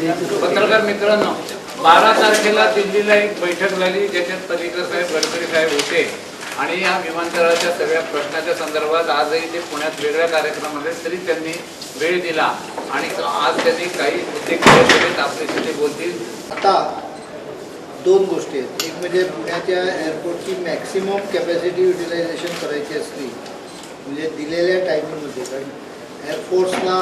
पत्रकार मित्रांनो बारा तारखेला दिल्लीला एक बैठक झाली ज्याच्यात पर्रिकर साहेब गडकरी साहेब होते. आणि या विमानतळाच्या सगळ्या प्रश्नाच्या संदर्भात आजही ते पुण्यात वेगळ्या कार्यक्रमामध्ये तरी त्यांनी वेळ दिला. आणि आज त्यांनी काही मुद्दे क्लिअर आपल्याशी ते बोलतील. आता दोन गोष्टी आहेत. एक म्हणजे पुण्याच्या एअरपोर्टची मॅक्सिमम कॅपॅसिटी युटिलायझेशन करायची असली म्हणजे दिलेल्या टायमिंगमध्ये कारण एअरफोर्सला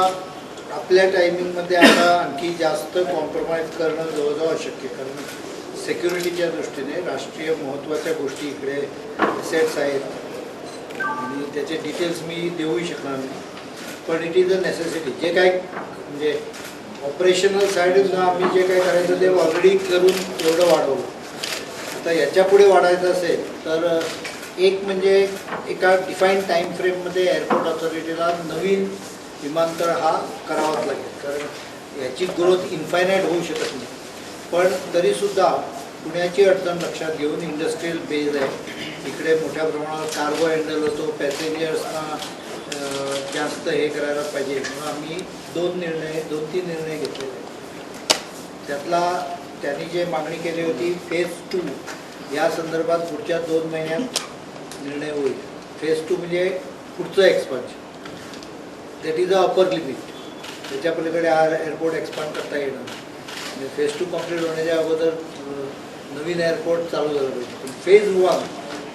आपल्या टायमिंगमध्ये आता आणखी जास्त कॉम्प्रोमाइज करणं जवळजवळ अशक्य कारण सेक्युरिटीच्या दृष्टीने राष्ट्रीय महत्त्वाच्या गोष्टी इकडे सेट्स आहेत. आणि त्याचे डिटेल्स मी देऊही शकणार नाही. पण इट इज अ नेसेसिटी जे काय म्हणजे ऑपरेशनल साईडला आम्ही जे काय करायचं ते ऑलरेडी करून एवढं वाढवलं. आता याच्यापुढे वाढायचं असेल तर एक म्हणजे एका डिफाईन टाईम फ्रेममध्ये एअरपोर्ट ऑथॉरिटीला नवीन विमानतळ हा करावाच लागेल. कारण याची ग्रोथ इन्फायनाईट होऊ शकत नाही. पण तरीसुद्धा पुण्याची अडचण लक्षात घेऊन इंडस्ट्रीयल बेज आहे. इकडे मोठ्या प्रमाणावर कार्गो हँडल होतो पॅसेंजर्सना जास्त हे करायला पाहिजे. म्हणून आम्ही दोन निर्णय दोन तीन निर्णय घेतलेले आहेत. त्यातला त्यांनी जे मागणी केली होती फेज टू या संदर्भात पुढच्या दोन महिन्यात निर्णय होईल. फेज टू म्हणजे पुढचं expansion that is a upper limit त्याच्या पलीकडे हा एअरपोर्ट एक्सपांड करता येणार म्हणजे फेज टू कंप्लीट होण्याच्या अगोदर नवीन एअरपोर्ट चालू झालं पाहिजे. पण फेज वन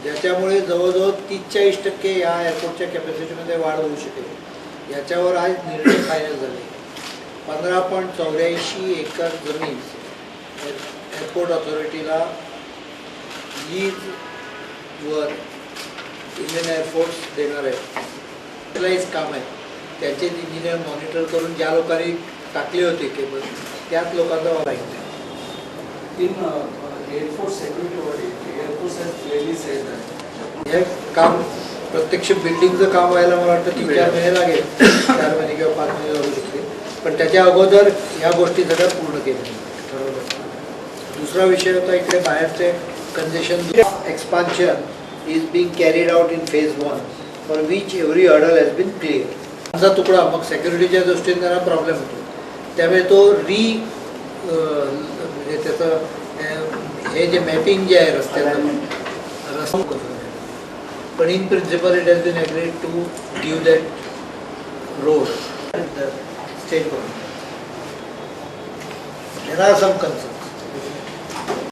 ज्याच्यामुळे जवळजवळ तीस चाळीस टक्के या एअरपोर्टच्या कॅपॅसिटीमध्ये वाढ होऊ शकेल याच्यावर आज निर्णय फायनल झाले. पंधरा पॉईंट चौऱ्याऐंशी एकर जमीन एअर- एअरपोर्ट ऑथॉरिटीला लीजवर इंडियन एअरफोर्स देणार आहे. Centralized काम आहे. त्याचे इंजिनियर मॉनिटर करून ज्या लोकांनी टाकले होते केबल त्याच Force has clearly said that हे काम प्रत्यक्ष बिल्डिंगचं काम व्हायला मला वाटतं तीन चार महिने लागेल. चार महिने किंवा पाच महिने लागू शकते पण त्याच्या अगोदर ह्या गोष्टी सगळ्या पूर्ण केल्या. ठरवलं दुसरा विषय होता इकडे बाहेरचे congestion expansion is being carried out in phase one for which every hurdle has been clear आमचा तुकडा मग सेक्युरिटीच्या दृष्टीने त्यांना प्रॉब्लेम होतो. त्यामुळे तो री म्हणजे त्याचं हे जे मॅपिंग जे आहे रस्त्याचं रस्ता पण in principle it has been agreed to give that road state government there are some concern